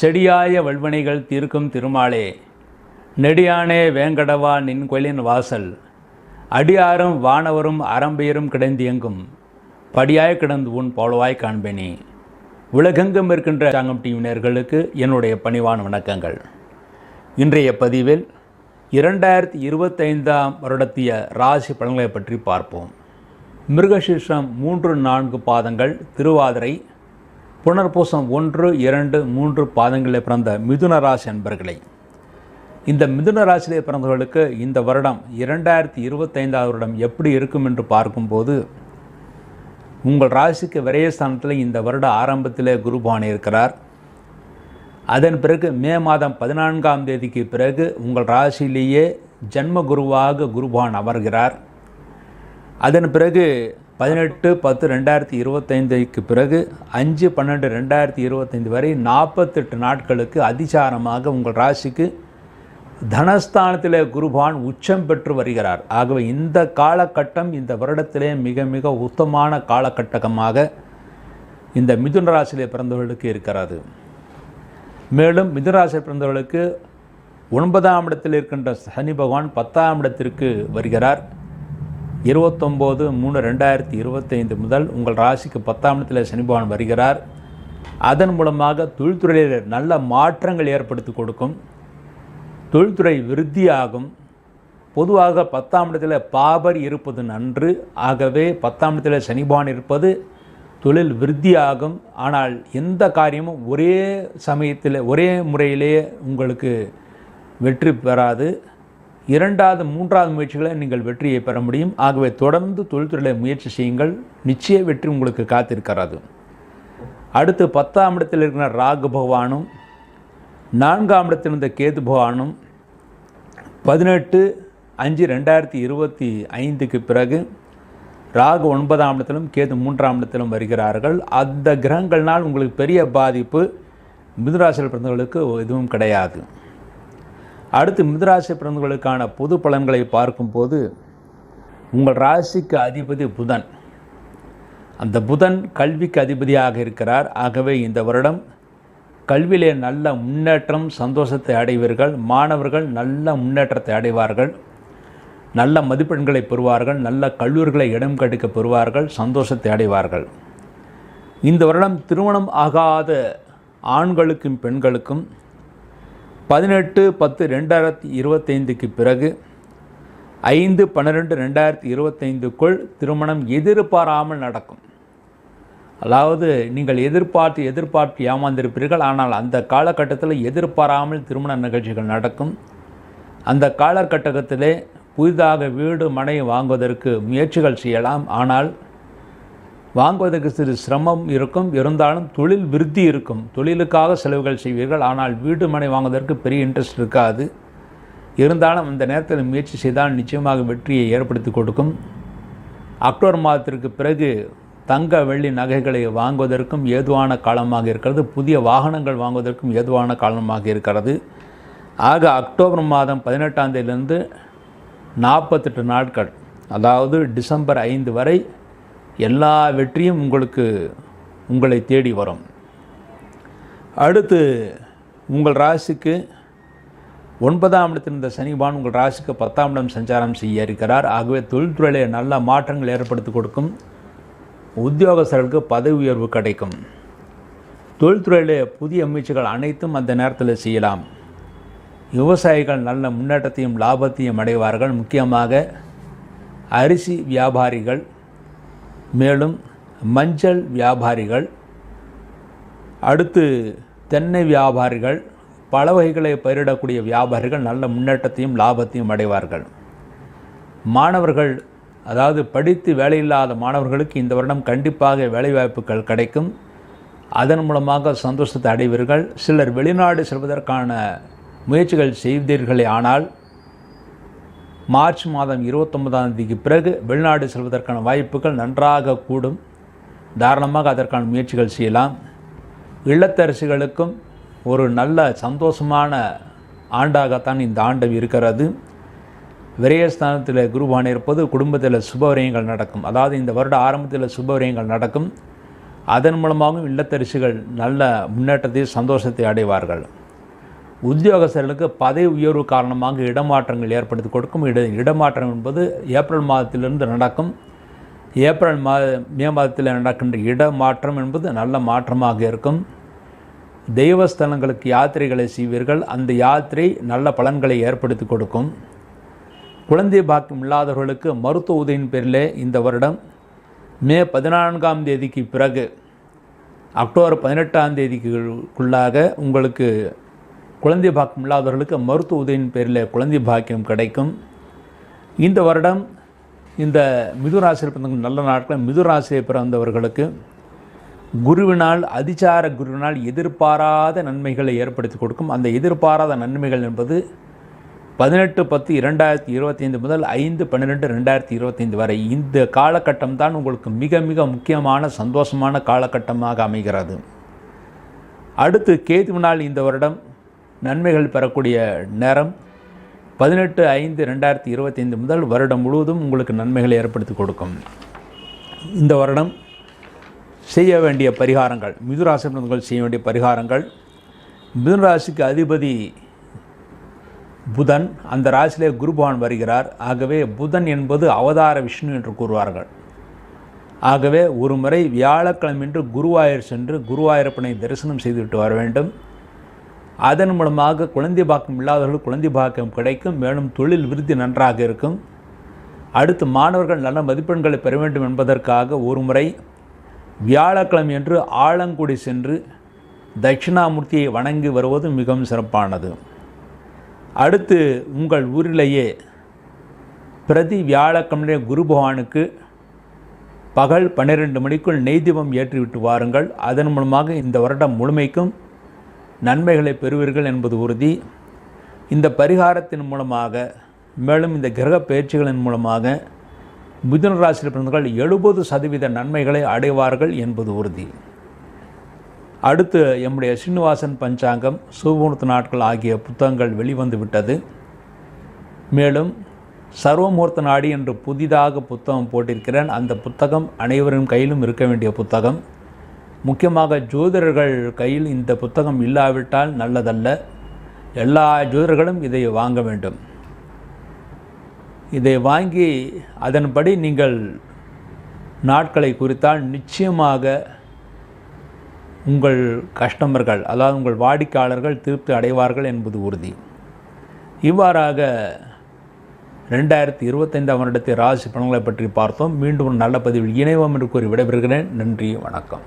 செடியாய வல்வினைகள் தீர்க்கும் திருமாலே நெடியானே வேங்கடவா நின் கோயிலின் வாசல் அடியாரும் வானவரும் அறம்பெயரும் கிடந்தியங்கும் படியாய் கிடந்து உன் போலவாய் காண்பேனி. உலகெங்கும் இருக்கின்ற சாங்கம் டிவினர்களுக்கு என்னுடைய பணிவான வணக்கங்கள். இன்றைய பதிவில் இரண்டாயிரத்தி இருபத்தைந்தாம் வருடத்திய ராசி பலன்களை பற்றி பார்ப்போம். மிருகசீர்ஷம் மூன்று நான்கு பாதங்கள் திருவாதிரை புனர்பூசம் ஒன்று இரண்டு மூன்று பாதங்களில் பிறந்த மிதுன ராசி அன்பர்களை. இந்த மிதுன ராசியிலே பிறந்தவர்களுக்கு இந்த வருடம் இரண்டாயிரத்தி இருபத்தைந்தாவது வருடம் எப்படி இருக்கும் என்று பார்க்கும்போது உங்கள் ராசிக்கு விரயஸ்தானத்தில் இந்த வருட ஆரம்பத்திலே குருபான் இருக்கிறார். அதன் பிறகு மே மாதம் பதினான்காம் தேதிக்கு பிறகு உங்கள் ராசியிலேயே ஜன்ம குருவாக குருபான் அமர்கிறார். அதன் பிறகு பதினெட்டு பத்து ரெண்டாயிரத்தி இருபத்தைந்துக்கு பிறகு அஞ்சு பன்னெண்டு ரெண்டாயிரத்தி இருபத்தைந்து வரை நாற்பத்தெட்டு நாட்களுக்கு அதிசாரமாக உங்கள் ராசிக்கு தனஸ்தானத்திலே குருபான் உச்சம் பெற்று வருகிறார். ஆகவே இந்த காலகட்டம் இந்த வருடத்திலே மிக மிக உத்தமான காலகட்டமாக இந்த மிதுன ராசியிலே பிறந்தவர்களுக்கு இருக்கிறது. மேலும் மிதுன ராசியில் பிறந்தவர்களுக்கு ஒன்பதாம் இடத்தில் இருக்கின்ற சனி பகவான் பத்தாம் இடத்திற்கு வருகிறார். இருபத்தொம்போது மூணு ரெண்டாயிரத்தி இருபத்தைந்து முதல் உங்கள் ராசிக்கு பத்தாம் இடத்தில் சனி வருகிறார். அதன் மூலமாக தொழில்துறையில் நல்ல மாற்றங்கள் ஏற்படுத்தி கொடுக்கும். தொழில்துறை விருத்தியாகும். பொதுவாக பத்தாம் இடத்தில் பாபர் இருப்பது நன்று. ஆகவே பத்தாம் இடத்தில் சனிபான் இருப்பது தொழில் விருத்தியாகும். ஆனால் எந்த காரியமும் ஒரே சமயத்தில் ஒரே முறையிலேயே உங்களுக்கு வெற்றி பெறாது. இரண்டாவது மூன்றாவது முயற்சிகளை நீங்கள் வெற்றியை பெற முடியும். ஆகவே தொடர்ந்து தொழில்துறையில் முயற்சி செய்யுங்கள். நிச்சய வெற்றி உங்களுக்கு காத்திருக்கிறது. அடுத்து பத்தாம் இடத்தில் இருக்கிற ராகு பகவானும் நான்காம் இடத்தில் இருந்த கேது பகவானும் பதினெட்டு அஞ்சு ரெண்டாயிரத்தி இருபத்தி ஐந்துக்கு பிறகு ராகு ஒன்பதாம் இடத்திலும் கேது மூன்றாம் இடத்திலும் வருகிறார்கள். அந்த கிரகங்கள்னால் உங்களுக்கு பெரிய பாதிப்பு. மிதுராசியில் பிறந்தவர்களுக்கு எதுவும் கிடையாது. அடுத்து மிதராசி பிறந்தவர்களுக்கான பொது பலன்களை பார்க்கும்போது உங்கள் ராசிக்கு அதிபதி புதன். அந்த புதன் கல்விக்கு அதிபதியாக இருக்கிறார். ஆகவே இந்த வருடம் கல்வியிலே நல்ல முன்னேற்றம் சந்தோஷத்தை அடைவீர்கள். மாணவர்கள் நல்ல முன்னேற்றத்தை அடைவார்கள். நல்ல மதிப்பெண்களை பெறுவார்கள். நல்ல கல்லூரிகளை இடம் கெடுக்க பெறுவார்கள். சந்தோஷத்தை அடைவார்கள். இந்த வருடம் திருமணம் ஆகாத ஆண்களுக்கும் பெண்களுக்கும் பதினெட்டு பத்து ரெண்டாயிரத்தி இருபத்தைந்துக்கு பிறகு ஐந்து பன்னிரெண்டு ரெண்டாயிரத்தி இருபத்தைந்துக்குள் திருமணம் எதிர்பாராமல் நடக்கும். அதாவது நீங்கள் எதிர்பார்த்து எதிர்பார்த்து ஏமாந்திருப்பீர்கள் ஆனால் அந்த காலகட்டத்தில் எதிர்பாராமல் திருமண நிகழ்ச்சிகள் நடக்கும். அந்த காலகட்டத்திலே புதிதாக வீடு மனை வாங்குவதற்கு முயற்சிகள் செய்யலாம் ஆனால் வாங்குவதற்கு சிறு சிரமம் இருக்கும். இருந்தாலும் தொழில் விருத்தி இருக்கும். தொழிலுக்காக செலவுகள் செய்வீர்கள். ஆனால் வீடு மனை வாங்குவதற்கு பெரிய இன்ட்ரெஸ்ட் இருக்காது. இருந்தாலும் அந்த நேரத்தில் முயற்சி செய்தால் நிச்சயமாக வெற்றியை ஏற்படுத்தி கொடுக்கும். அக்டோபர் மாதத்திற்கு பிறகு தங்க வெள்ளி நகைகளை வாங்குவதற்கும் ஏதுவான காலமாக இருக்கிறது. புதிய வாகனங்கள் வாங்குவதற்கும் ஏதுவான காலமாக இருக்கிறது. ஆக அக்டோபர் மாதம் பதினெட்டாம் தேதியிலிருந்து நாற்பத்தெட்டு நாட்கள் அதாவது டிசம்பர் ஐந்து வரை எல்லா வெற்றியும் உங்களுக்கு உங்களை தேடி வரும். அடுத்து உங்கள் ராசிக்கு ஒன்பதாம் இடத்தில் இருந்த சனிபான் உங்கள் ராசிக்கு பத்தாம் இடம் சஞ்சாரம் செய்ய இருக்கிறார். ஆகவே தொழில்துறையிலே நல்ல மாற்றங்கள் ஏற்படுத்தி கொடுக்கும். உத்தியோகஸ்தர்களுக்கு பதவி உயர்வு கிடைக்கும். தொழில்துறையிலே புதிய முயற்சிகள் அனைத்தும் அந்த நேரத்தில் செய்யலாம். விவசாயிகள் நல்ல முன்னேற்றத்தையும் லாபத்தையும் அடைவார்கள். முக்கியமாக அரிசி வியாபாரிகள் மேலும் மஞ்சள் வியாபாரிகள் அடுத்து தென்னை வியாபாரிகள் பல வகைகளை பயிரிடக்கூடிய வியாபாரிகள் நல்ல முன்னேற்றத்தையும் லாபத்தையும் அடைவார்கள். மாணவர்கள் அதாவது படித்து வேலையில்லாத மாணவர்களுக்கு இந்த வருடம் கண்டிப்பாக வேலைவாய்ப்புகள் கிடைக்கும். அதன் மூலமாக சந்தோஷத்தை அடைவீர்கள். சிலர் வெளிநாடு செல்வதற்கான முயற்சிகள் செய்தீர்களே ஆனால் மார்ச் மாதம் இருபத்தொன்பதாம் தேதிக்கு பிறகு வெளிநாடு செல்வதற்கான வாய்ப்புகள் நன்றாக கூடும். தாராளமாக அதற்கான முயற்சிகள் செய்யலாம். இல்லத்தரசிகளுக்கும் ஒரு நல்ல சந்தோஷமான ஆண்டாகத்தான் இந்த ஆண்டு இருக்கிறது. விரயஸ்தானத்தில் குருவான் இருப்பது குடும்பத்தில் சுபவரியங்கள் நடக்கும். அதாவது இந்த வருட ஆரம்பத்தில் சுபவரியங்கள் நடக்கும். அதன் மூலமாகவும் இல்லத்தரசிகள் நல்ல முன்னேற்றத்தை சந்தோஷத்தை அடைவார்கள். உத்தியோகஸ்தர்களுக்கு பதவி உயர்வு காரணமாக இடமாற்றங்கள் ஏற்படுத்தி கொடுக்கும். இட இடமாற்றம் என்பது ஏப்ரல் மாதத்திலிருந்து நடக்கும். ஏப்ரல் மா மே மாதத்தில் நடக்கின்ற இடமாற்றம் என்பது நல்ல மாற்றமாக இருக்கும். தெய்வஸ்தலங்களுக்கு யாத்திரைகளை செய்வீர்கள். அந்த யாத்திரை நல்ல பலன்களை ஏற்படுத்தி கொடுக்கும். குழந்தை பாக்கியம் இல்லாதவர்களுக்கு மருத்துவ உதவியின் பேரில் இந்த வருடம் மே பதினான்காம் தேதிக்கு பிறகு அக்டோபர் பதினெட்டாம் தேதிக்குள்ளாக உங்களுக்கு குழந்தை பாக்கியம் இல்லாதவர்களுக்கு மருத்துவ உதவியின் பேரில் குழந்தை பாக்கியம் கிடைக்கும். இந்த வருடம் இந்த மிதுராசியில் பிறந்த நல்ல நாட்கள். மிதுராசியை பிறந்தவர்களுக்கு குருவினால் அதிசார குருவினால் எதிர்பாராத நன்மைகளை ஏற்படுத்தி கொடுக்கும். அந்த எதிர்பாராத நன்மைகள் என்பது பதினெட்டு பத்து இரண்டாயிரத்தி இருபத்தைந்து முதல் ஐந்து பன்னிரெண்டு ரெண்டாயிரத்தி இருபத்தைந்து வரை. இந்த காலகட்டம் தான் உங்களுக்கு மிக மிக முக்கியமான சந்தோஷமான காலகட்டமாக அமைகிறது. அடுத்து கேதுவினால் இந்த வருடம் நன்மைகள் பெறக்கூடிய நேரம் பதினெட்டு ஐந்து ரெண்டாயிரத்தி இருபத்தைந்து முதல் வருடம் முழுவதும் உங்களுக்கு நன்மைகளை ஏற்படுத்தி கொடுக்கும். இந்த வருடம் செய்ய வேண்டிய பரிகாரங்கள் மிதுராசி செய்ய வேண்டிய பரிகாரங்கள் மிதுராசிக்கு அதிபதி புதன் அந்த ராசியிலே குருபவான் வருகிறார். ஆகவே புதன் என்பது அவதார விஷ்ணு என்று கூறுவார்கள். ஆகவே ஒரு முறை வியாழக்கிழமைன்று குருவாயூர் சென்று குருவாயூரப்பனை தரிசனம் செய்துவிட்டு வர வேண்டும். அதன் மூலமாக குழந்தை பாக்கம் இல்லாதவர்கள் குழந்தை பாக்கம் கிடைக்கும். மேலும் தொழில் விருத்தி நன்றாக இருக்கும். அடுத்து மாணவர்கள் நல்ல மதிப்பெண்களை பெற வேண்டும் என்பதற்காக ஒரு முறை வியாழக்கிழமை என்று ஆலங்குடி சென்று தட்சிணாமூர்த்தியை வணங்கி வருவது மிகவும் சிறப்பானது. அடுத்து உங்கள் ஊரிலேயே பிரதி வியாழக்கிழமை குரு பகவானுக்கு பகல் பன்னிரெண்டு மணிக்குள் நெய் தீபம் ஏற்றிவிட்டு வாருங்கள். அதன் மூலமாக இந்த வருடம் முழுமைக்கும் நன்மைகளை பெறுவீர்கள் என்பது உறுதி. இந்த பரிகாரத்தின் மூலமாக மேலும் இந்த கிரக பயிற்சிகளின் மூலமாக மிதுன ராசியில் பிறந்தவர்கள் எழுபது சதவீத நன்மைகளை அடைவார்கள் என்பது உறுதி. அடுத்து எம்முடைய ஸ்ரீனிவாசன் பஞ்சாங்கம் சுபமுகூர்த்த நாட்கள் ஆகிய புத்தகங்கள் வெளிவந்து விட்டது. மேலும் சர்வமூர்த்த நாடி என்று புதிதாக புத்தகம் போட்டிருக்கிறேன். அந்த புத்தகம் அனைவரின் கையிலும் இருக்க வேண்டிய புத்தகம். முக்கியமாக ஜோதிடர்கள் கையில் இந்த புத்தகம் இல்லாவிட்டால் நல்லதல்ல. எல்லா ஜோதிடர்களும் இதை வாங்க வேண்டும். இதை வாங்கி அதன்படி நீங்கள் நாட்களை குறித்தால் நிச்சயமாக உங்கள் கஸ்டமர்கள் அதாவது உங்கள் வாடிக்கையாளர்கள் திருப்தி அடைவார்கள் என்பது உறுதி. இவ்வாறாக ரெண்டாயிரத்தி இருபத்தைந்தாம் வருடத்தை ராசி பலன்களை பற்றி பார்த்தோம். மீண்டும் ஒரு நல்ல பதிவில் இணைவோம் என்று கூறி விடைபெறுகிறேன். நன்றி வணக்கம்.